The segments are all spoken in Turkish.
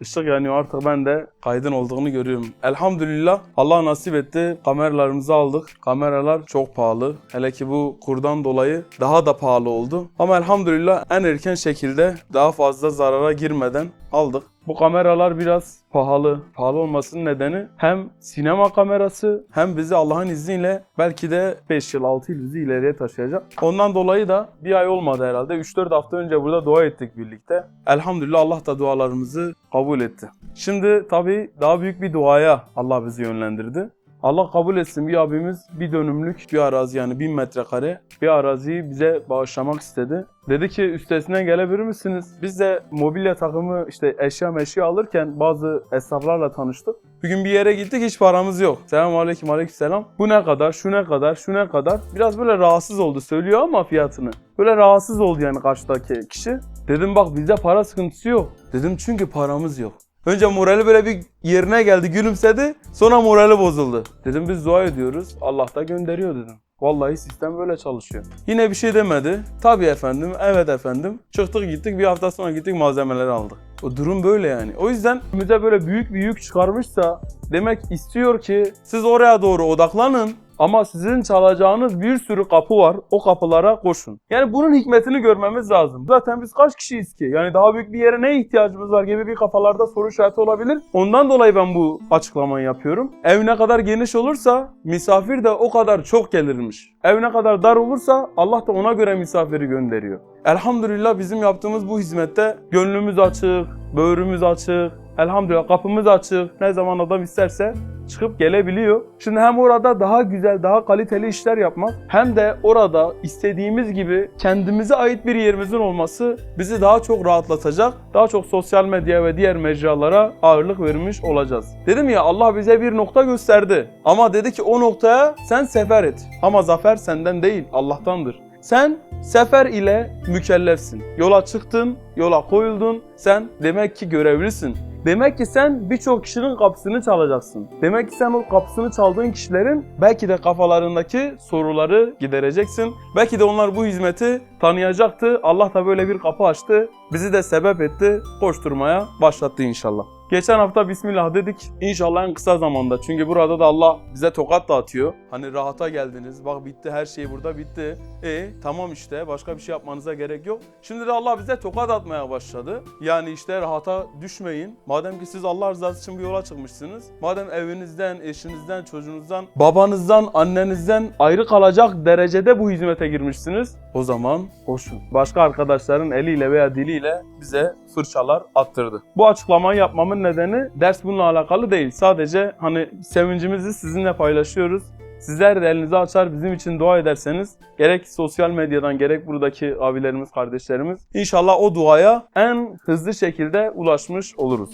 Işık yanıyor artık ben de kaydın olduğunu görüyorum. Elhamdülillah Allah nasip etti. Kameralarımızı aldık. Kameralar çok pahalı. Hele ki bu kurdan dolayı daha da pahalı oldu. Ama elhamdülillah en erken şekilde daha fazla zarara girmeden aldık. Bu kameralar biraz pahalı. Pahalı olmasının nedeni hem sinema kamerası hem bizi Allah'ın izniyle belki de 5 yıl 6 yıl bizi ileriye taşıyacak. Ondan dolayı da bir ay olmadı herhalde. 3-4 hafta önce burada dua ettik birlikte. Elhamdülillah Allah da dualarımızı kabul etti. Şimdi tabii daha büyük bir duaya Allah bizi yönlendirdi. Allah kabul etsin bir abimiz bir dönümlük bir arazi yani bin metrekare bir araziyi bize bağışlamak istedi. Dedi ki üstesinden gelebilir misiniz? Biz de mobilya takımı işte eşya meşya alırken bazı esnaflarla tanıştık. Bir gün bir yere gittik hiç paramız yok. Selamun aleyküm aleyküm selam. Bu ne kadar, şu ne kadar, şu ne kadar. Biraz böyle rahatsız oldu söylüyor ama fiyatını. Böyle rahatsız oldu yani karşıdaki kişi. Dedim bak bizde para sıkıntısı yok. Dedim çünkü paramız yok. Önce morali böyle bir yerine geldi, gülümsedi. Sonra morali bozuldu. Dedim biz dua ediyoruz. Allah da gönderiyor dedim. Vallahi sistem böyle çalışıyor. Yine bir şey demedi. Tabii efendim, evet efendim. Çıktık gittik, bir hafta sonra gittik malzemeleri aldık. O durum böyle yani. O yüzden bize böyle büyük bir yük çıkarmışsa demek istiyor ki siz oraya doğru odaklanın. Ama sizin çalacağınız bir sürü kapı var. O kapılara koşun. Yani bunun hikmetini görmemiz lazım. Zaten biz kaç kişiyiz ki? Yani daha büyük bir yere ne ihtiyacımız var gibi bir kafalarda soru işareti olabilir. Ondan dolayı ben bu açıklamayı yapıyorum. Ev ne kadar geniş olursa misafir de o kadar çok gelirmiş. Ev ne kadar dar olursa Allah da ona göre misafiri gönderiyor. Elhamdülillah bizim yaptığımız bu hizmette gönlümüz açık, böğrümüz açık, elhamdülillah kapımız açık. Ne zaman adam isterse çıkıp gelebiliyor. Şimdi hem orada daha güzel, daha kaliteli işler yapmak hem de orada istediğimiz gibi kendimize ait bir yerimizin olması bizi daha çok rahatlatacak. Daha çok sosyal medya ve diğer mecralara ağırlık vermiş olacağız. Dedim ya Allah bize bir nokta gösterdi. Ama dedi ki o noktaya sen sefer et. Ama zafer senden değil, Allah'tandır. Sen sefer ile mükellefsin. Yola çıktın, yola koyuldun. Sen demek ki görevlisin. Demek ki sen birçok kişinin kapısını çalacaksın. Demek ki sen o kapısını çaldığın kişilerin belki de kafalarındaki soruları gidereceksin. Belki de onlar bu hizmeti tanıyacaktı. Allah da böyle bir kapı açtı. Bizi de sebep etti. Koşturmaya başlattı inşallah. Geçen hafta Bismillah dedik. İnşallah en kısa zamanda. Çünkü burada da Allah bize tokat dağıtıyor. Hani rahata geldiniz. Bak bitti her şey burada bitti. E tamam işte başka bir şey yapmanıza gerek yok. Şimdi de Allah bize tokat atmaya başladı. Yani işte rahata düşmeyin. Madem ki siz Allah rızası için bir yola çıkmışsınız. Madem evinizden, eşinizden, çocuğunuzdan, babanızdan, annenizden ayrı kalacak derecede bu hizmete girmişsiniz. O zaman koşun. Başka arkadaşların eliyle veya diliyle bize fırçalar attırdı. Bu açıklamayı yapmamın nedeni ders bununla alakalı değil. Sadece hani sevincimizi sizinle paylaşıyoruz. Sizler de elinizi açar bizim için dua ederseniz gerek sosyal medyadan gerek buradaki abilerimiz, kardeşlerimiz inşallah o duaya en hızlı şekilde ulaşmış oluruz.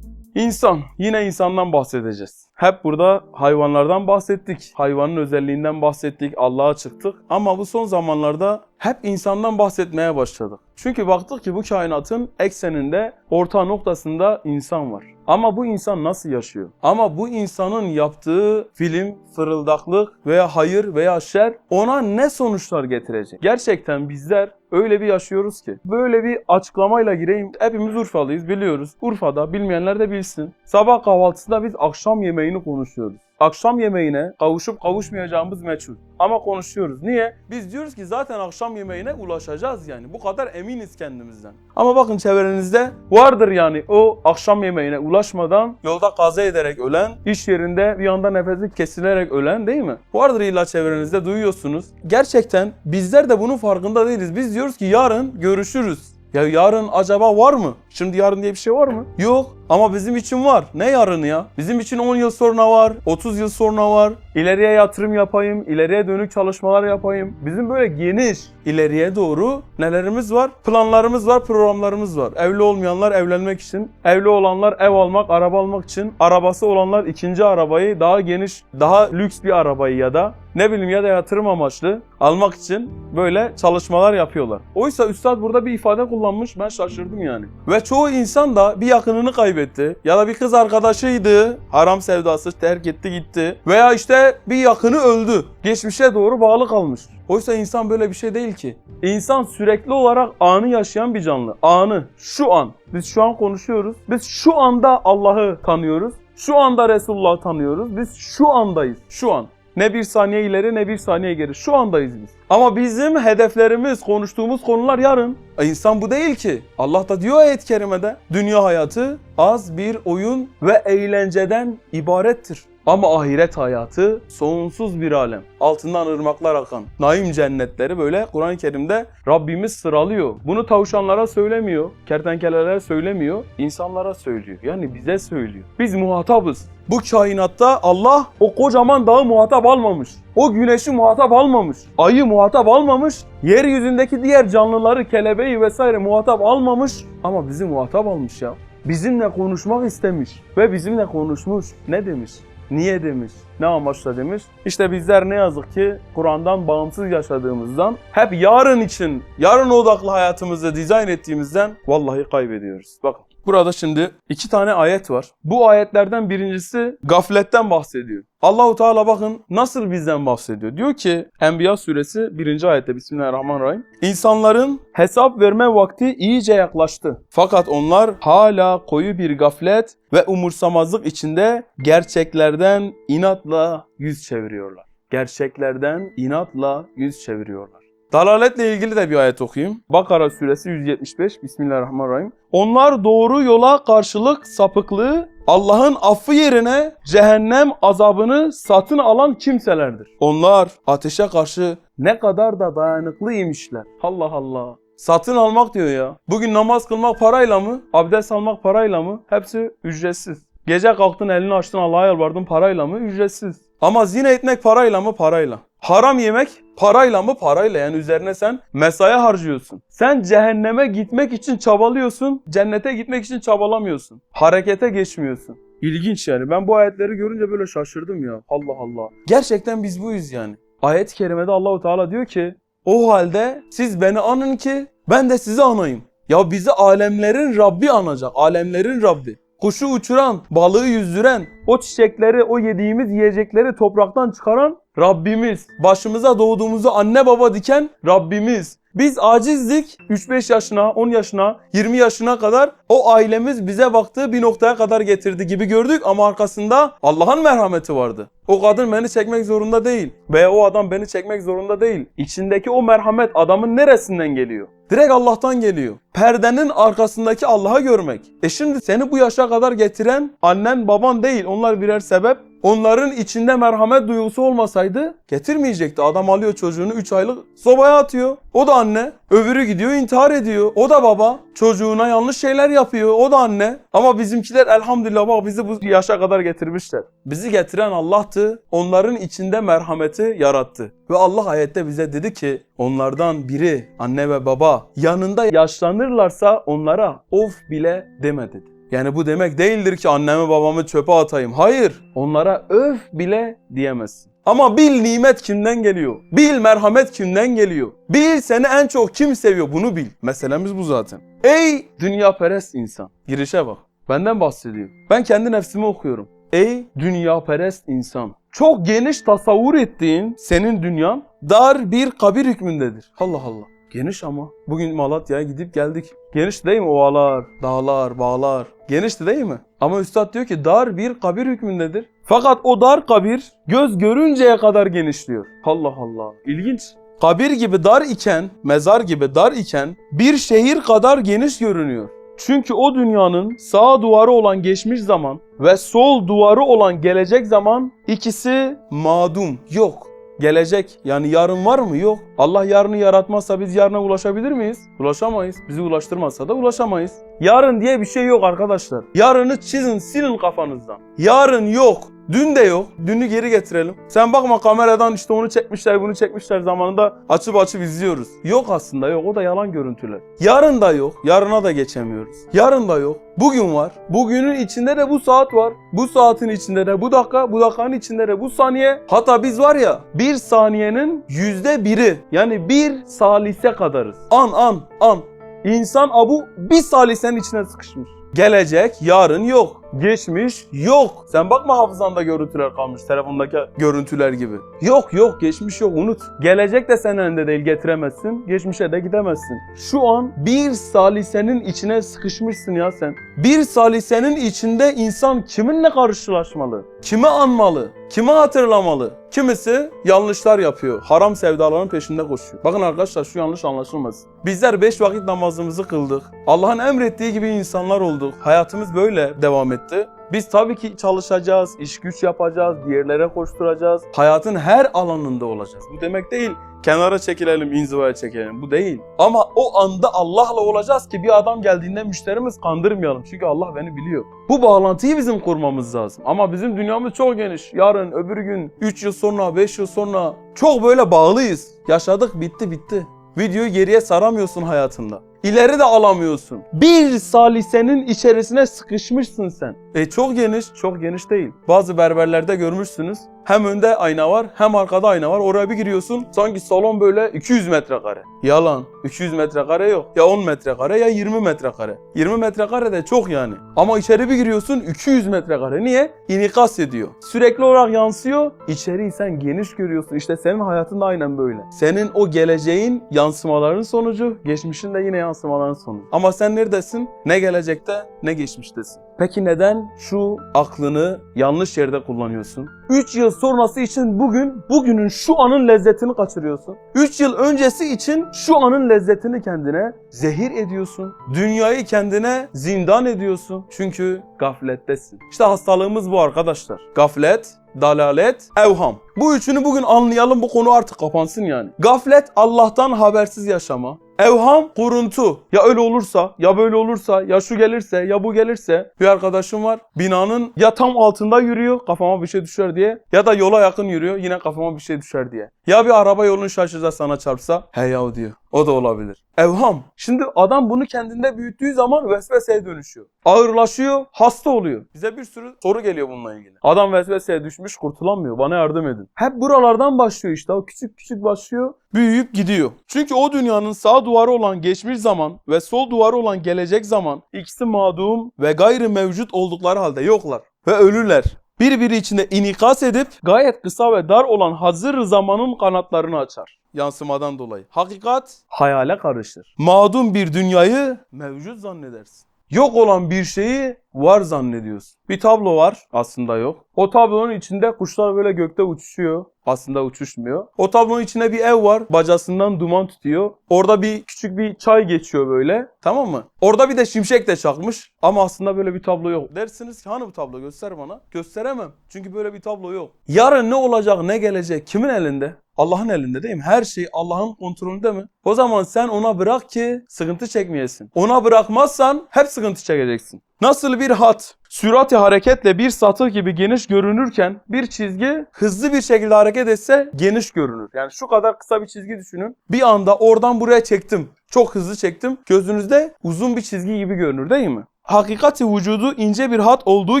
İnsan, yine insandan bahsedeceğiz. Hep burada hayvanlardan bahsettik. Hayvanın özelliğinden bahsettik, Allah'a çıktık. Ama bu son zamanlarda hep insandan bahsetmeye başladık. Çünkü baktık ki bu kainatın ekseninde, orta noktasında insan var. Ama bu insan nasıl yaşıyor? Ama bu insanın yaptığı film, fırıldaklık veya hayır veya şer ona ne sonuçlar getirecek? Gerçekten bizler öyle bir yaşıyoruz ki. Böyle bir açıklamayla gireyim. Hepimiz Urfalıyız biliyoruz. Urfa'da bilmeyenler de bilsin. Sabah kahvaltısında biz akşam yemeğini konuşuyoruz. Akşam yemeğine kavuşup kavuşmayacağımız meçhul. Ama konuşuyoruz. Niye? Biz diyoruz ki zaten akşam yemeğine ulaşacağız yani. Bu kadar eminiz kendimizden. Ama bakın çevrenizde vardır yani o akşam yemeğine ulaşmadan yolda kaza ederek ölen, iş yerinde bir anda nefesi kesilerek ölen değil mi? Vardır illa çevrenizde duyuyorsunuz. Gerçekten bizler de bunun farkında değiliz. Biz diyoruz ki yarın görüşürüz. Ya yarın acaba var mı? Şimdi yarın diye bir şey var mı? Yok. Ama bizim için var. Ne yarını ya? Bizim için 10 yıl sonra var, 30 yıl sonra var. İleriye yatırım yapayım, ileriye dönük çalışmalar yapayım. Bizim böyle geniş, ileriye doğru nelerimiz var? Planlarımız var, programlarımız var. Evli olmayanlar evlenmek için, evli olanlar ev almak, araba almak için, arabası olanlar ikinci arabayı daha geniş, daha lüks bir arabayı ya da ne bileyim ya da yatırım amaçlı almak için böyle çalışmalar yapıyorlar. Oysa üstad burada bir ifade kullanmış ben şaşırdım yani. Ve çoğu insan da bir yakınını kaybetti. Ya da bir kız arkadaşıydı. Haram sevdası terk etti gitti. Veya işte bir yakını öldü. Geçmişe doğru bağlı kalmış. Oysa insan böyle bir şey değil ki. İnsan sürekli olarak anı yaşayan bir canlı. Anı. Şu an. Biz şu an konuşuyoruz. Biz şu anda Allah'ı tanıyoruz. Şu anda Resulullah'ı tanıyoruz. Biz şu andayız. Şu an. Ne bir saniye ileri ne bir saniye geri. Şu andayız biz. Ama bizim hedeflerimiz, konuştuğumuz konular yarın. E insan bu değil ki. Allah da diyor ayet-i kerimede. Dünya hayatı az bir oyun ve eğlenceden ibarettir. Ama ahiret hayatı sonsuz bir alem. Altından ırmaklar akan. Naim cennetleri böyle Kur'an-ı Kerim'de Rabbimiz sıralıyor. Bunu tavşanlara söylemiyor. Kertenkelelere söylemiyor. insanlara söylüyor. Yani bize söylüyor. Biz muhatabız. Bu kainatta Allah o kocaman dağı muhatap almamış. O güneşi muhatap almamış. Ayı muhatap almamış. Yeryüzündeki diğer canlıları, kelebeği vesaire muhatap almamış. Ama bizi muhatap almış ya. Bizimle konuşmak istemiş. Ve bizimle konuşmuş. Ne demiş? Niye demiş? Ne amaçla demiş? İşte bizler ne yazık ki Kur'an'dan bağımsız yaşadığımızdan hep yarın için, yarın odaklı hayatımızı dizayn ettiğimizden vallahi kaybediyoruz. Bakın burada şimdi iki tane ayet var. Bu ayetlerden birincisi gafletten bahsediyor. Allahu Teala bakın nasıl bizden bahsediyor. Diyor ki Enbiya suresi 1. ayette Bismillahirrahmanirrahim. İnsanların hesap verme vakti iyice yaklaştı. Fakat onlar hala koyu bir gaflet ve umursamazlık içinde gerçeklerden inatla yüz çeviriyorlar. Gerçeklerden inatla yüz çeviriyorlar. Dalaletle ilgili de bir ayet okuyayım. Bakara suresi 175 Bismillahirrahmanirrahim. Onlar doğru yola karşılık sapıklığı Allah'ın affı yerine cehennem azabını satın alan kimselerdir. Onlar ateşe karşı ne kadar da dayanıklıymışlar. Allah Allah. Satın almak diyor ya. Bugün namaz kılmak parayla mı? Abdest almak parayla mı? Hepsi ücretsiz. Gece kalktın elini açtın Allah'a yalvardın parayla mı? Ücretsiz. Ama zina etmek parayla mı? Parayla. Haram yemek parayla mı? Parayla. Yani üzerine sen mesai harcıyorsun. Sen cehenneme gitmek için çabalıyorsun. Cennete gitmek için çabalamıyorsun. Harekete geçmiyorsun. İlginç yani. Ben bu ayetleri görünce böyle şaşırdım ya. Allah Allah. Gerçekten biz buyuz yani. Ayet-i kerimede Allahu Teala diyor ki o halde siz beni anın ki ben de sizi anayım. Ya bizi alemlerin Rabbi anacak. Alemlerin Rabbi. Kuşu uçuran, balığı yüzdüren, o çiçekleri, o yediğimiz yiyecekleri topraktan çıkaran Rabbimiz. Başımıza doğduğumuzu anne baba diken Rabbimiz. Biz acizdik 3-5 yaşına, 10 yaşına, 20 yaşına kadar o ailemiz bize baktığı bir noktaya kadar getirdi gibi gördük ama arkasında Allah'ın merhameti vardı. O kadın beni çekmek zorunda değil veya o adam beni çekmek zorunda değil. İçindeki o merhamet adamın neresinden geliyor? Direkt Allah'tan geliyor. Perdenin arkasındaki Allah'ı görmek. E şimdi seni bu yaşa kadar getiren annen baban değil. Onlar birer sebep. Onların içinde merhamet duygusu olmasaydı getirmeyecekti. Adam alıyor çocuğunu 3 aylık sobaya atıyor. O da anne. Öbürü gidiyor intihar ediyor. O da baba. Çocuğuna yanlış şeyler yapıyor. O da anne. Ama bizimkiler elhamdülillah bak bizi bu yaşa kadar getirmişler. Bizi getiren Allah'tı. Onların içinde merhameti yarattı. Ve Allah ayette bize dedi ki onlardan biri anne ve baba yanında yaşlanırlarsa onlara of bile deme dedi. Yani bu demek değildir ki annemi babamı çöpe atayım. Hayır. Onlara öf bile diyemezsin. Ama bil nimet kimden geliyor? Bil merhamet kimden geliyor? Bil seni en çok kim seviyor bunu bil. Meselemiz bu zaten. Ey dünya perest insan. Girişe bak. Benden bahsediyor. Ben kendi nefsimi okuyorum. Ey dünya perest insan. Çok geniş tasavvur ettiğin senin dünyan dar bir kabir hükmündedir. Allah Allah. Geniş ama. Bugün Malatya'ya gidip geldik. Geniş değil mi? Ovalar, dağlar, bağlar. Genişti değil mi? Ama üstad diyor ki dar bir kabir hükmündedir. Fakat o dar kabir göz görünceye kadar genişliyor. Allah Allah. İlginç. Kabir gibi dar iken, mezar gibi dar iken bir şehir kadar geniş görünüyor. Çünkü o dünyanın sağ duvarı olan geçmiş zaman ve sol duvarı olan gelecek zaman ikisi madum, yok. Gelecek yani yarın var mı? Yok. Allah yarını yaratmazsa biz yarına ulaşabilir miyiz? Ulaşamayız. Bizi ulaştırmazsa da ulaşamayız. Yarın diye bir şey yok arkadaşlar. Yarını çizin, silin kafanızdan. Yarın yok. Dün de yok. Dünü geri getirelim. Sen bakma kameradan işte onu çekmişler, bunu çekmişler zamanında açıp açıp izliyoruz. Yok aslında yok. O da yalan görüntüler. Yarın da yok. Yarına da geçemiyoruz. Yarın da yok. Bugün var. Bugünün içinde de bu saat var. Bu saatin içinde de bu dakika, bu dakikanın içinde de bu saniye. Hatta biz var ya bir saniyenin yüzde biri yani bir salise kadarız. An an an. İnsan abu bir salisenin içine sıkışmış. Gelecek, yarın yok. Geçmiş, yok. Sen bakma hafızanda görüntüler kalmış, telefondaki görüntüler gibi. Yok yok, geçmiş yok, unut. Gelecek de senin elinde değil, getiremezsin. Geçmişe de gidemezsin. Şu an bir salisenin içine sıkışmışsın ya sen. Bir salisenin içinde insan kiminle karşılaşmalı? Kimi anmalı? Kimi hatırlamalı? Kimisi yanlışlar yapıyor. Haram sevdaların peşinde koşuyor. Bakın arkadaşlar şu yanlış anlaşılmasın. Bizler beş vakit namazımızı kıldık. Allah'ın emrettiği gibi insanlar olduk. Hayatımız böyle devam etti. Biz tabii ki çalışacağız, iş güç yapacağız, bir yerlere koşturacağız. Hayatın her alanında olacağız. Bu demek değil kenara çekilelim, inzivaya çekilelim. Bu değil. Ama o anda Allah'la olacağız ki bir adam geldiğinde müşterimiz kandırmayalım. Çünkü Allah beni biliyor. Bu bağlantıyı bizim kurmamız lazım. Ama bizim dünyamız çok geniş. Yarın, öbür gün, 3 yıl sonra, 5 yıl sonra çok böyle bağlıyız. Yaşadık, bitti, bitti. Videoyu geriye saramıyorsun hayatında. İleri de alamıyorsun. Bir salisenin içerisine sıkışmışsın sen. E çok geniş, çok geniş değil. Bazı berberlerde görmüşsünüz. Hem önde ayna var, hem arkada ayna var. Oraya bir giriyorsun, sanki salon böyle 200 metrekare. Yalan. 200 metrekare yok. Ya 10 metrekare ya 20 metrekare. 20 metrekare de çok yani. Ama içeri bir giriyorsun 200 metrekare. Niye? İnikas ediyor. Sürekli olarak yansıyor. İçeriği sen geniş görüyorsun. İşte senin hayatın da aynen böyle. Senin o geleceğin yansımaların sonucu, geçmişin de yine yansımaların sonucu. Ama sen neredesin? Ne gelecekte, ne geçmiştesin. Peki neden şu aklını yanlış yerde kullanıyorsun? 3 yıl sonrası için bugün, bugünün şu anın lezzetini kaçırıyorsun. 3 yıl öncesi için şu anın lezzetini kendine zehir ediyorsun. Dünyayı kendine zindan ediyorsun. Çünkü gaflettesin. İşte hastalığımız bu arkadaşlar. Gaflet, dalalet, evham. Bu üçünü bugün anlayalım bu konu artık kapansın yani. Gaflet Allah'tan habersiz yaşama. Evham kuruntu. Ya öyle olursa, ya böyle olursa, ya şu gelirse, ya bu gelirse. Bir arkadaşım var. Binanın ya tam altında yürüyor kafama bir şey düşer diye ya da yola yakın yürüyor yine kafama bir şey düşer diye. Ya bir araba yolun şaşırsa sana çarpsa he yahu diyor. O da olabilir. Evham. Şimdi adam bunu kendinde büyüttüğü zaman vesveseye dönüşüyor. Ağırlaşıyor, hasta oluyor. Bize bir sürü soru geliyor bununla ilgili. Adam vesveseye düşmüş, kurtulamıyor. Bana yardım edin. Hep buralardan başlıyor işte. O küçük küçük başlıyor, büyüyüp gidiyor. Çünkü o dünyanın sağ duvarı olan geçmiş zaman ve sol duvarı olan gelecek zaman ikisi madum ve gayri mevcut oldukları halde yoklar ve ölürler. Birbiri içinde inikas edip gayet kısa ve dar olan hazır zamanın kanatlarını açar. Yansımadan dolayı. Hakikat hayale karışır. Madum bir dünyayı mevcut zannedersin. Yok olan bir şeyi var zannediyorsun. Bir tablo var aslında yok. O tablonun içinde kuşlar böyle gökte uçuşuyor. Aslında uçuşmuyor. O tablonun içinde bir ev var. Bacasından duman tutuyor. Orada bir küçük bir çay geçiyor böyle. Tamam mı? Orada bir de şimşek de çakmış. Ama aslında böyle bir tablo yok. Dersiniz ki hani bu tablo göster bana. Gösteremem. Çünkü böyle bir tablo yok. Yarın ne olacak ne gelecek kimin elinde? Allah'ın elinde değil mi? Her şey Allah'ın kontrolünde mi? O zaman sen ona bırak ki sıkıntı çekmeyesin. Ona bırakmazsan hep sıkıntı çekeceksin. Nasıl bir hat sürati hareketle bir satır gibi geniş görünürken bir çizgi hızlı bir şekilde hareket etse geniş görünür. Yani şu kadar kısa bir çizgi düşünün. Bir anda oradan buraya çektim. Çok hızlı çektim. Gözünüzde uzun bir çizgi gibi görünür değil mi? Hakikati vücudu ince bir hat olduğu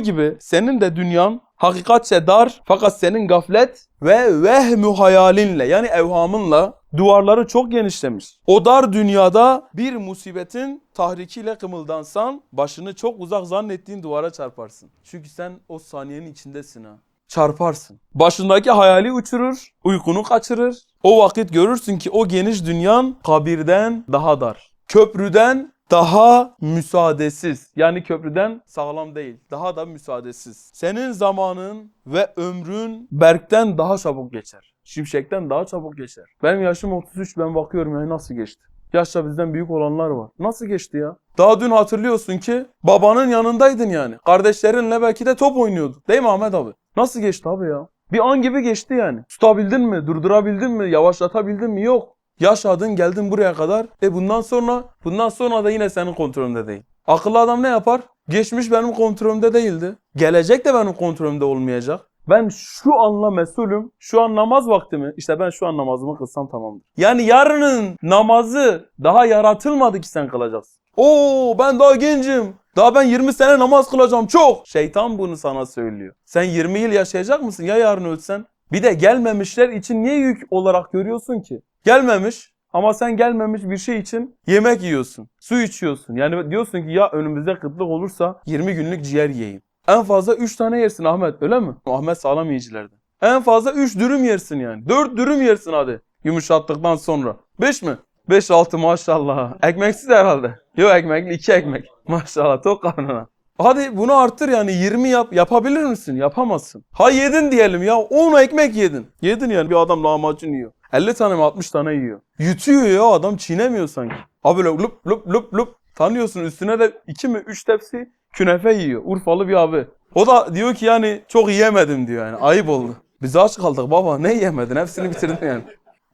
gibi senin de dünyan hakikatçe dar fakat senin gaflet ve vehmü hayalinle yani evhamınla duvarları çok genişlemiş. O dar dünyada bir musibetin tahrikiyle kımıldansan başını çok uzak zannettiğin duvara çarparsın. Çünkü sen o saniyenin içindesin ha. Çarparsın. Başındaki hayali uçurur, uykunu kaçırır. O vakit görürsün ki o geniş dünyan kabirden daha dar. Köprüden daha müsaadesiz. Yani köprüden sağlam değil. Daha da müsaadesiz. Senin zamanın ve ömrün berkten daha çabuk geçer. Şimşekten daha çabuk geçer. Benim yaşım 33 ben bakıyorum ya nasıl geçti. Yaşça bizden büyük olanlar var. Nasıl geçti ya? Daha dün hatırlıyorsun ki babanın yanındaydın yani. Kardeşlerinle belki de top oynuyordun. Değil mi Ahmet abi? Nasıl geçti abi ya? Bir an gibi geçti yani. Tutabildin mi? Durdurabildin mi? Yavaşlatabildin mi? Yok. Yaşadın geldin buraya kadar. E bundan sonra bundan sonra da yine senin kontrolünde değil. Akıllı adam ne yapar? Geçmiş benim kontrolümde değildi. Gelecek de benim kontrolümde olmayacak. Ben şu anla mesulüm. Şu an namaz vakti mi? İşte ben şu an namazımı kılsam tamamdır. Yani yarının namazı daha yaratılmadı ki sen kılacaksın. Oo ben daha gencim. Daha ben 20 sene namaz kılacağım çok. Şeytan bunu sana söylüyor. Sen 20 yıl yaşayacak mısın ya yarın ölsen? Bir de gelmemişler için niye yük olarak görüyorsun ki? Gelmemiş Ama sen gelmemiş bir şey için yemek yiyorsun, su içiyorsun. Yani diyorsun ki ya önümüzde kıtlık olursa 20 günlük ciğer yiyeyim. En fazla 3 tane yersin Ahmet öyle mi? Ahmet sağlam yiyicilerden. En fazla 3 dürüm yersin yani. 4 dürüm yersin hadi. Yumuşattıktan sonra. 5 mi? 5-6 maşallah. Ekmeksiz herhalde. Yok ekmekli 2 ekmek. Maşallah tok karnına. Hadi bunu arttır yani 20 yap. Yapabilir misin? Yapamazsın. Ha yedin diyelim ya 10 ekmek yedin. Yedin yani bir adam lahmacun yiyor. 50 tane mi 60 tane yiyor. Yutuyor ya adam çiğnemiyor sanki. Ha böyle lup lup lup lup. Tanıyorsun üstüne de 2 mi 3 tepsi künefe yiyor. Urfalı bir abi. O da diyor ki yani çok yiyemedim diyor yani. Ayıp oldu. Biz aç kaldık baba ne yemedin hepsini bitirdin yani.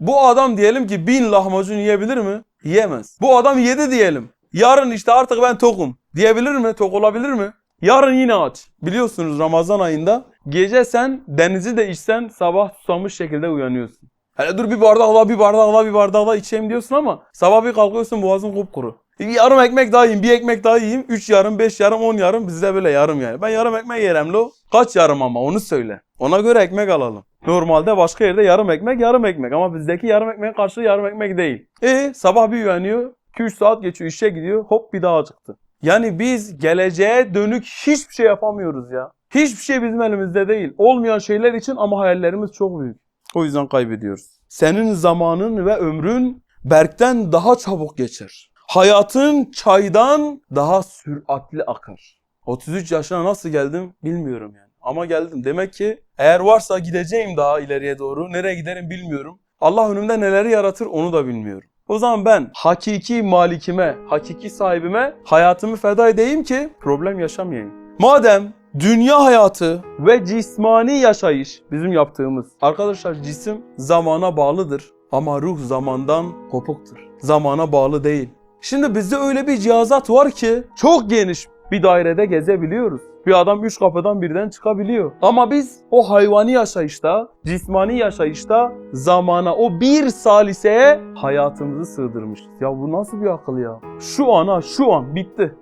Bu adam diyelim ki bin lahmacun yiyebilir mi? Yiyemez. Bu adam yedi diyelim. Yarın işte artık ben tokum. Diyebilir mi? Tok olabilir mi? Yarın yine aç. Biliyorsunuz Ramazan ayında gece sen denizi de içsen sabah susamış şekilde uyanıyorsun. Hele dur bir bardak daha bir bardak daha bir bardak daha içeyim diyorsun ama sabah bir kalkıyorsun boğazın kupkuru. Yarım ekmek daha yiyeyim, bir ekmek daha yiyeyim. Üç yarım, beş yarım, on yarım. Bizde böyle yarım yani. Ben yarım ekmek yerim lo. Kaç yarım ama onu söyle. Ona göre ekmek alalım. Normalde başka yerde yarım ekmek, yarım ekmek. Ama bizdeki yarım ekmek karşılığı yarım ekmek değil. E sabah bir uyanıyor. 2-3 saat geçiyor, işe gidiyor. Hop bir daha acıktı. Yani biz geleceğe dönük hiçbir şey yapamıyoruz ya. Hiçbir şey bizim elimizde değil. Olmayan şeyler için ama hayallerimiz çok büyük. O yüzden kaybediyoruz. Senin zamanın ve ömrün berkten daha çabuk geçer. Hayatın çaydan daha süratli akar. 33 yaşına nasıl geldim bilmiyorum yani. Ama geldim. Demek ki eğer varsa gideceğim daha ileriye doğru. Nereye giderim bilmiyorum. Allah önümde neleri yaratır onu da bilmiyorum. O zaman ben hakiki malikime, hakiki sahibime hayatımı feda edeyim ki problem yaşamayayım. Madem dünya hayatı ve cismani yaşayış bizim yaptığımız. Arkadaşlar cisim zamana bağlıdır ama ruh zamandan kopuktur. Zamana bağlı değil. Şimdi bizde öyle bir cihazat var ki çok geniş bir dairede gezebiliyoruz. Bir adam üç kapıdan birden çıkabiliyor. Ama biz o hayvani yaşayışta, cismani yaşayışta zamana, o bir saliseye hayatımızı sığdırmışız. Ya bu nasıl bir akıl ya? Şu ana, şu an bitti.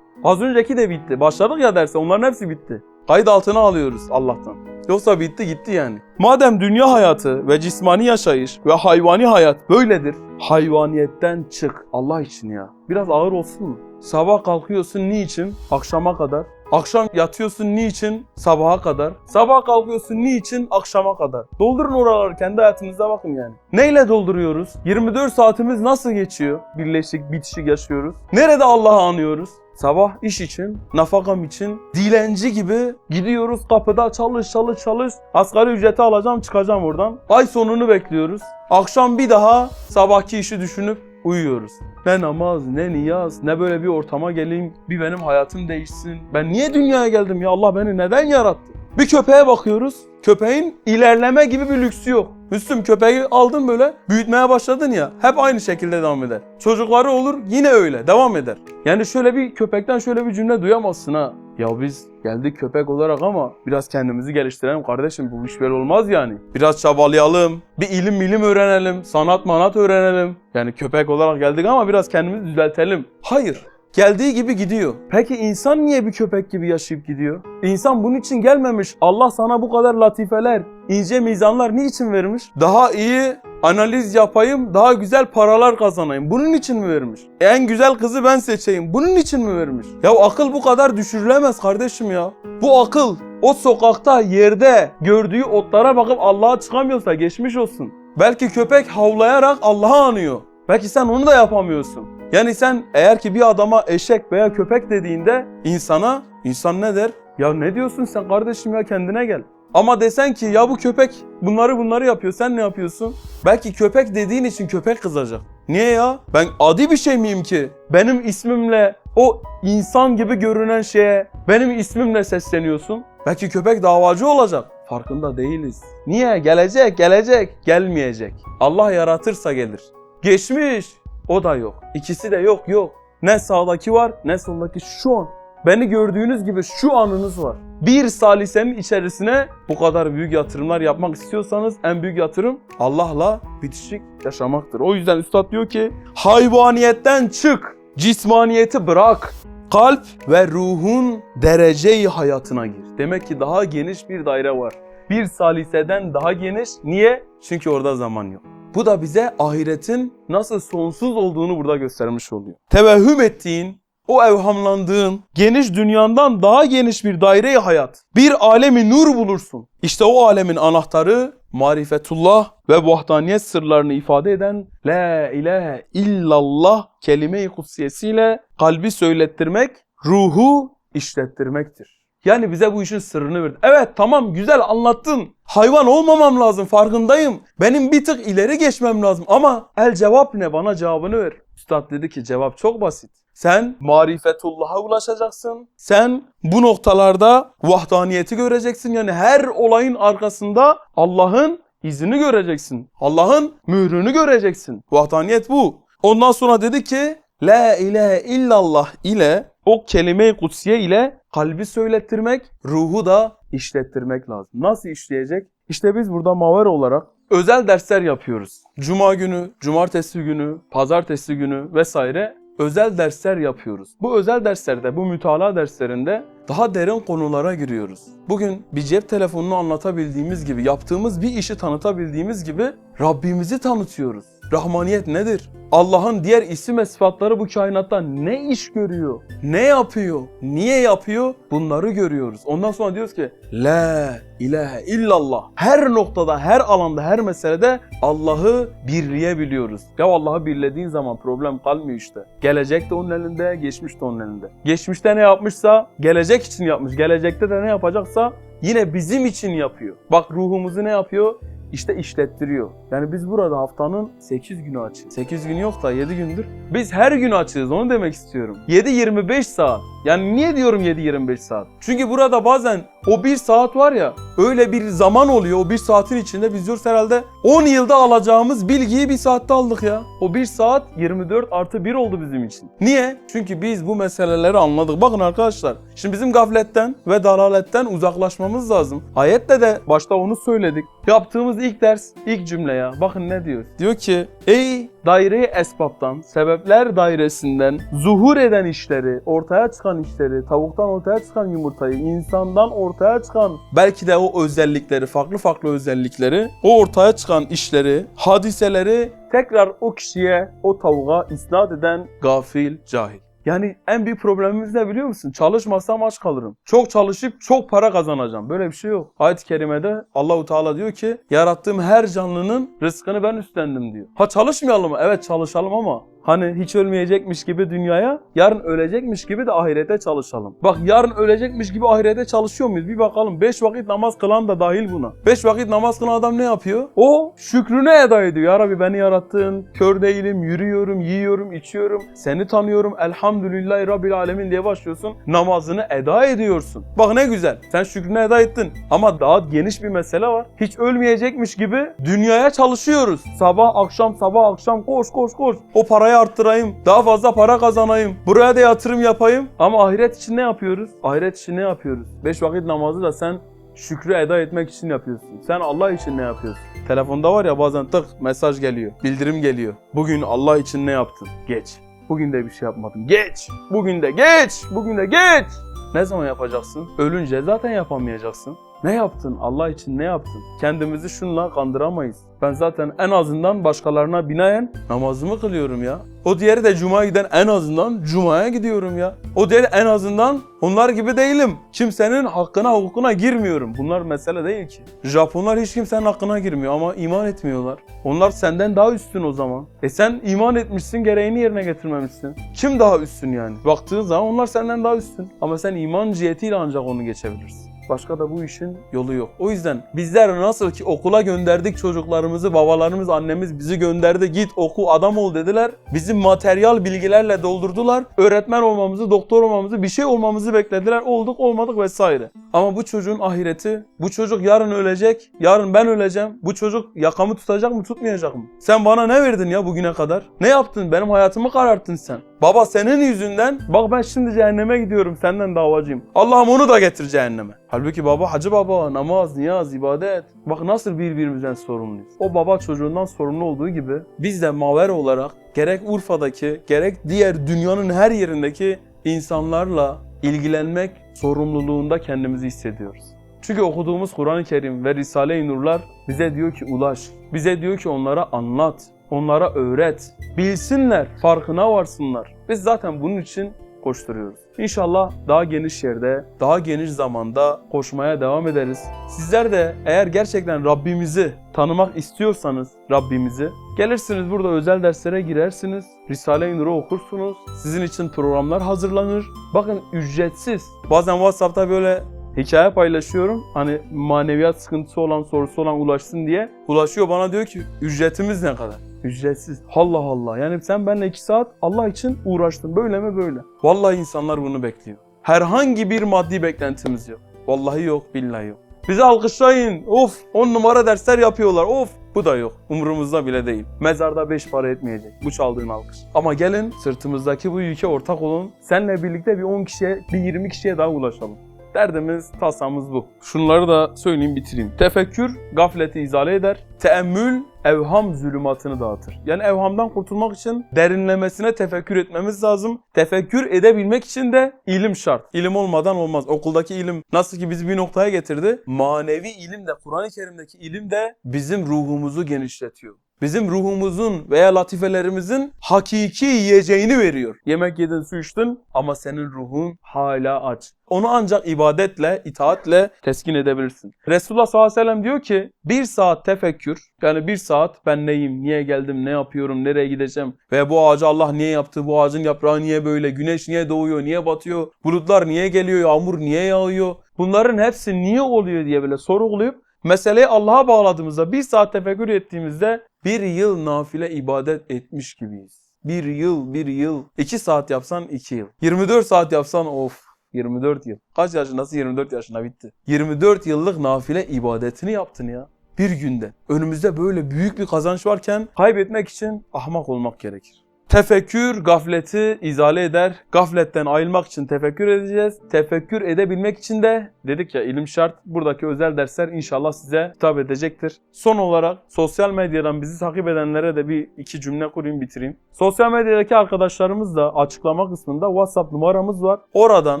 Az önceki de bitti. Başladık ya derse onların hepsi bitti. Kayıt altına alıyoruz Allah'tan. Yoksa bitti gitti yani. Madem dünya hayatı ve cismani yaşayış ve hayvani hayat böyledir. Hayvaniyetten çık Allah için ya. Biraz ağır olsun mu? Sabah kalkıyorsun niçin? Akşama kadar. Akşam yatıyorsun niçin? Sabaha kadar. Sabah kalkıyorsun niçin? Akşama kadar. Doldurun oraları kendi hayatınıza bakın yani. Neyle dolduruyoruz? 24 saatimiz nasıl geçiyor? Birleşik, bitişik yaşıyoruz. Nerede Allah'ı anıyoruz? Sabah iş için, nafakam için dilenci gibi gidiyoruz kapıda çalış çalış çalış. Asgari ücreti alacağım çıkacağım oradan. Ay sonunu bekliyoruz. Akşam bir daha sabahki işi düşünüp uyuyoruz. Ne namaz, ne niyaz, ne böyle bir ortama geleyim, bir benim hayatım değişsin. Ben niye dünyaya geldim ya Allah beni neden yarattı? Bir köpeğe bakıyoruz. Köpeğin ilerleme gibi bir lüksü yok. Müslüm köpeği aldın böyle büyütmeye başladın ya hep aynı şekilde devam eder. Çocukları olur yine öyle devam eder. Yani şöyle bir köpekten şöyle bir cümle duyamazsın ha. Ya biz geldik köpek olarak ama biraz kendimizi geliştirelim kardeşim bu iş böyle olmaz yani. Biraz çabalayalım, bir ilim milim öğrenelim, sanat manat öğrenelim. Yani köpek olarak geldik ama biraz kendimizi düzeltelim. Hayır. Geldiği gibi gidiyor. Peki insan niye bir köpek gibi yaşayıp gidiyor? İnsan bunun için gelmemiş. Allah sana bu kadar latifeler, ince mizanlar niçin vermiş? Daha iyi analiz yapayım, daha güzel paralar kazanayım. Bunun için mi vermiş? En güzel kızı ben seçeyim. Bunun için mi vermiş? Ya akıl bu kadar düşürülemez kardeşim ya. Bu akıl o sokakta, yerde gördüğü otlara bakıp Allah'a çıkamıyorsa geçmiş olsun. Belki köpek havlayarak Allah'ı anıyor. Belki sen onu da yapamıyorsun. Yani sen eğer ki bir adama eşek veya köpek dediğinde insana, insan ne der? Ya ne diyorsun sen kardeşim ya kendine gel. Ama desen ki ya bu köpek bunları bunları yapıyor sen ne yapıyorsun? Belki köpek dediğin için köpek kızacak. Niye ya? Ben adi bir şey miyim ki? Benim ismimle o insan gibi görünen şeye benim ismimle sesleniyorsun. Belki köpek davacı olacak. Farkında değiliz. Niye? Gelecek, gelecek, gelmeyecek. Allah yaratırsa gelir. Geçmiş. O da yok. İkisi de yok, yok. Ne sağdaki var, ne soldaki şu an. Beni gördüğünüz gibi şu anınız var. Bir salisenin içerisine bu kadar büyük yatırımlar yapmak istiyorsanız en büyük yatırım Allah'la bitişik yaşamaktır. O yüzden üstad diyor ki hayvaniyetten çık, cismaniyeti bırak. Kalp ve ruhun dereceyi hayatına gir. Demek ki daha geniş bir daire var. Bir saliseden daha geniş. Niye? Çünkü orada zaman yok. Bu da bize ahiretin nasıl sonsuz olduğunu burada göstermiş oluyor. Tevehhüm ettiğin, o evhamlandığın geniş dünyandan daha geniş bir daire hayat, bir alemi nur bulursun. İşte o alemin anahtarı marifetullah ve vahdaniyet sırlarını ifade eden La ilahe illallah kelime-i kutsiyesiyle kalbi söylettirmek, ruhu işlettirmektir. Yani bize bu işin sırrını verdi. Evet tamam güzel anlattın. Hayvan olmamam lazım farkındayım. Benim bir tık ileri geçmem lazım ama el cevap ne bana cevabını ver. Üstad dedi ki cevap çok basit. Sen marifetullah'a ulaşacaksın. Sen bu noktalarda vahdaniyeti göreceksin. Yani her olayın arkasında Allah'ın izini göreceksin. Allah'ın mührünü göreceksin. Vahdaniyet bu. Ondan sonra dedi ki La ilahe illallah ile o kelime-i kutsiye ile kalbi söylettirmek, ruhu da işlettirmek lazım. Nasıl işleyecek? İşte biz burada maver olarak özel dersler yapıyoruz. Cuma günü, cumartesi günü, pazartesi günü vesaire özel dersler yapıyoruz. Bu özel derslerde, bu mütalaa derslerinde daha derin konulara giriyoruz. Bugün bir cep telefonunu anlatabildiğimiz gibi, yaptığımız bir işi tanıtabildiğimiz gibi Rabbimizi tanıtıyoruz. Rahmaniyet nedir? Allah'ın diğer isim ve sıfatları bu kainatta ne iş görüyor? Ne yapıyor? Niye yapıyor? Bunları görüyoruz. Ondan sonra diyoruz ki La ilahe illallah. Her noktada, her alanda, her meselede Allah'ı birleyebiliyoruz. Ya Allah'ı birlediğin zaman problem kalmıyor işte. Gelecek de onun elinde, geçmiş de onun elinde. Geçmişte ne yapmışsa gelecek için yapmış. Gelecekte de ne yapacaksa yine bizim için yapıyor. Bak ruhumuzu ne yapıyor? İşte işlettiriyor. Yani biz burada haftanın 8 günü açız. 8 gün yok da 7 gündür. Biz her gün açığız onu demek istiyorum. 7-25 saat. Yani niye diyorum 7-25 saat? Çünkü burada bazen o 1 saat var ya öyle bir zaman oluyor o 1 saatin içinde biz diyoruz herhalde 10 yılda alacağımız bilgiyi 1 saatte aldık ya. O 1 saat 24 artı 1 oldu bizim için. Niye? Çünkü biz bu meseleleri anladık. Bakın arkadaşlar şimdi bizim gafletten ve dalaletten uzaklaşmamız lazım. Ayette de başta onu söyledik. Yaptığımız ilk ders, ilk cümle ya. Bakın ne diyor? Diyor ki ey daire-i esbaptan, sebepler dairesinden zuhur eden işleri, ortaya çıkan işleri, tavuktan ortaya çıkan yumurtayı, insandan ortaya çıkan belki de o özellikleri, farklı farklı özellikleri, o ortaya çıkan işleri, hadiseleri tekrar o kişiye, o tavuğa isnat eden gafil, cahil. Yani en büyük problemimiz ne biliyor musun? Çalışmazsam aç kalırım. Çok çalışıp çok para kazanacağım. Böyle bir şey yok. Ayet-i kerimede Allahu Teala diyor ki yarattığım her canlının rızkını ben üstlendim diyor. Ha çalışmayalım mı? Evet çalışalım ama Hani hiç ölmeyecekmiş gibi dünyaya, yarın ölecekmiş gibi de ahirete çalışalım. Bak yarın ölecekmiş gibi ahirete çalışıyor muyuz? Bir bakalım. Beş vakit namaz kılan da dahil buna. Beş vakit namaz kılan adam ne yapıyor? O şükrünü eda ediyor. Ya Rabbi beni yarattın, kör değilim, yürüyorum, yiyorum, içiyorum, seni tanıyorum, elhamdülillahi Rabbil alemin diye başlıyorsun. Namazını eda ediyorsun. Bak ne güzel. Sen şükrünü eda ettin. Ama daha geniş bir mesele var. Hiç ölmeyecekmiş gibi dünyaya çalışıyoruz. Sabah akşam sabah akşam koş koş koş. O parayı arttırayım. Daha fazla para kazanayım. Buraya da yatırım yapayım. Ama ahiret için ne yapıyoruz? Ahiret için ne yapıyoruz? Beş vakit namazı da sen şükrü eda etmek için yapıyorsun. Sen Allah için ne yapıyorsun? Telefonda var ya bazen tık mesaj geliyor. Bildirim geliyor. Bugün Allah için ne yaptın? Geç. Bugün de bir şey yapmadın. Geç. Bugün de geç. Bugün de geç. Ne zaman yapacaksın? Ölünce zaten yapamayacaksın. Ne yaptın? Allah için ne yaptın? Kendimizi şunla kandıramayız. Ben zaten en azından başkalarına binaen namazımı kılıyorum ya. O diğeri de cumaya giden en azından cumaya gidiyorum ya. O diğeri en azından onlar gibi değilim. Kimsenin hakkına hukukuna girmiyorum. Bunlar mesele değil ki. Japonlar hiç kimsenin hakkına girmiyor ama iman etmiyorlar. Onlar senden daha üstün o zaman. E sen iman etmişsin gereğini yerine getirmemişsin. Kim daha üstün yani? Baktığın zaman onlar senden daha üstün. Ama sen iman cihetiyle ancak onu geçebilirsin. Başka da bu işin yolu yok. O yüzden bizler nasıl ki okula gönderdik çocuklarımızı, babalarımız, annemiz bizi gönderdi. Git oku, adam ol dediler. Bizi materyal bilgilerle doldurdular. Öğretmen olmamızı, doktor olmamızı, bir şey olmamızı beklediler. Olduk, olmadık vesaire. Ama bu çocuğun ahireti, bu çocuk yarın ölecek, yarın ben öleceğim. Bu çocuk yakamı tutacak mı, tutmayacak mı? Sen bana ne verdin ya bugüne kadar? Ne yaptın? Benim hayatımı kararttın sen. Baba senin yüzünden bak ben şimdi cehenneme gidiyorum senden davacıyım. Allah'ım onu da getir cehenneme. Halbuki baba hacı baba namaz, niyaz, ibadet. Bak nasıl birbirimizden sorumluyuz. O baba çocuğundan sorumlu olduğu gibi biz de maver olarak gerek Urfa'daki gerek diğer dünyanın her yerindeki insanlarla ilgilenmek sorumluluğunda kendimizi hissediyoruz. Çünkü okuduğumuz Kur'an-ı Kerim ve Risale-i Nurlar bize diyor ki ulaş. Bize diyor ki onlara anlat. Onlara öğret. Bilsinler, farkına varsınlar. Biz zaten bunun için koşturuyoruz. İnşallah daha geniş yerde, daha geniş zamanda koşmaya devam ederiz. Sizler de eğer gerçekten Rabbimizi tanımak istiyorsanız Rabbimizi gelirsiniz burada özel derslere girersiniz. Risale-i Nur'u okursunuz. Sizin için programlar hazırlanır. Bakın ücretsiz. Bazen WhatsApp'ta böyle hikaye paylaşıyorum. Hani maneviyat sıkıntısı olan, sorusu olan ulaşsın diye. Ulaşıyor bana diyor ki ücretimiz ne kadar? Ücretsiz. Allah Allah. Yani sen benimle iki saat Allah için uğraştın. Böyle mi böyle? Vallahi insanlar bunu bekliyor. Herhangi bir maddi beklentimiz yok. Vallahi yok, billahi yok. Bizi alkışlayın. Of, on numara dersler yapıyorlar. Of, bu da yok. Umurumuzda bile değil. Mezarda beş para etmeyecek. Bu çaldığın alkış. Ama gelin sırtımızdaki bu yüke ortak olun. Seninle birlikte bir 10 kişiye, bir 20 kişiye daha ulaşalım. Derdimiz, tasamız bu. Şunları da söyleyeyim bitireyim. Tefekkür gafleti izale eder. Teemmül evham zulümatını dağıtır. Yani evhamdan kurtulmak için derinlemesine tefekkür etmemiz lazım. Tefekkür edebilmek için de ilim şart. İlim olmadan olmaz. Okuldaki ilim nasıl ki bizi bir noktaya getirdi. Manevi ilim de Kur'an-ı Kerim'deki ilim de bizim ruhumuzu genişletiyor. Bizim ruhumuzun veya latifelerimizin hakiki yiyeceğini veriyor. Yemek yedin, su içtin ama senin ruhun hala aç. Onu ancak ibadetle, itaatle teskin edebilirsin. Resulullah sallallahu aleyhi ve sellem diyor ki bir saat tefekkür yani bir saat ben neyim, niye geldim, ne yapıyorum, nereye gideceğim ve bu ağacı Allah niye yaptı, bu ağacın yaprağı niye böyle, güneş niye doğuyor, niye batıyor, bulutlar niye geliyor, yağmur niye yağıyor, bunların hepsi niye oluyor diye böyle sorgulayıp meseleyi Allah'a bağladığımızda bir saat tefekkür ettiğimizde bir yıl nafile ibadet etmiş gibiyiz. Bir yıl, bir yıl. iki saat yapsan iki yıl. 24 saat yapsan of 24 yıl. Kaç yaşındasın? 24 yaşına bitti. 24 yıllık nafile ibadetini yaptın ya. Bir günde. Önümüzde böyle büyük bir kazanç varken kaybetmek için ahmak olmak gerekir. Tefekkür gafleti izale eder. Gafletten ayrılmak için tefekkür edeceğiz. Tefekkür edebilmek için de dedik ya ilim şart. Buradaki özel dersler inşallah size hitap edecektir. Son olarak sosyal medyadan bizi takip edenlere de bir iki cümle kurayım bitireyim. Sosyal medyadaki arkadaşlarımız da açıklama kısmında WhatsApp numaramız var. Oradan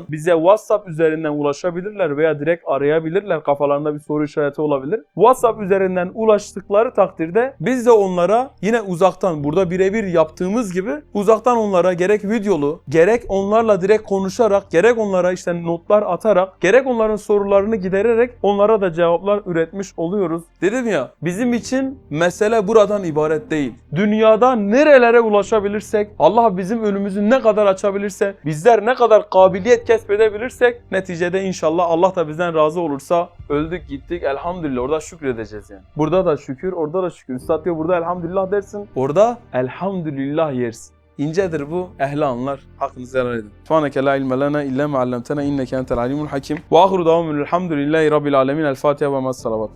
bize WhatsApp üzerinden ulaşabilirler veya direkt arayabilirler. Kafalarında bir soru işareti olabilir. WhatsApp üzerinden ulaştıkları takdirde biz de onlara yine uzaktan burada birebir yaptığımız gibi uzaktan onlara gerek videolu, gerek onlarla direkt konuşarak, gerek onlara işte notlar atarak, gerek onların sorularını gidererek onlara da cevaplar üretmiş oluyoruz. Dedim ya bizim için mesele buradan ibaret değil. Dünyada nerelere ulaşabilirsek, Allah bizim önümüzü ne kadar açabilirse, bizler ne kadar kabiliyet kesbedebilirsek neticede inşallah Allah da bizden razı olursa öldük gittik elhamdülillah orada şükredeceğiz yani. Burada da şükür, orada da şükür. Üstad diyor burada elhamdülillah dersin. Orada elhamdülillah yersin. İncedir bu. Ehli anlar. Hakkınızı helal edin. Subhaneke la ilme lena illa ma allamtena inneke entel alimul hakim. Ve ahiru davamul elhamdülillahi rabbil alemin. El Fatiha ve mas salavat.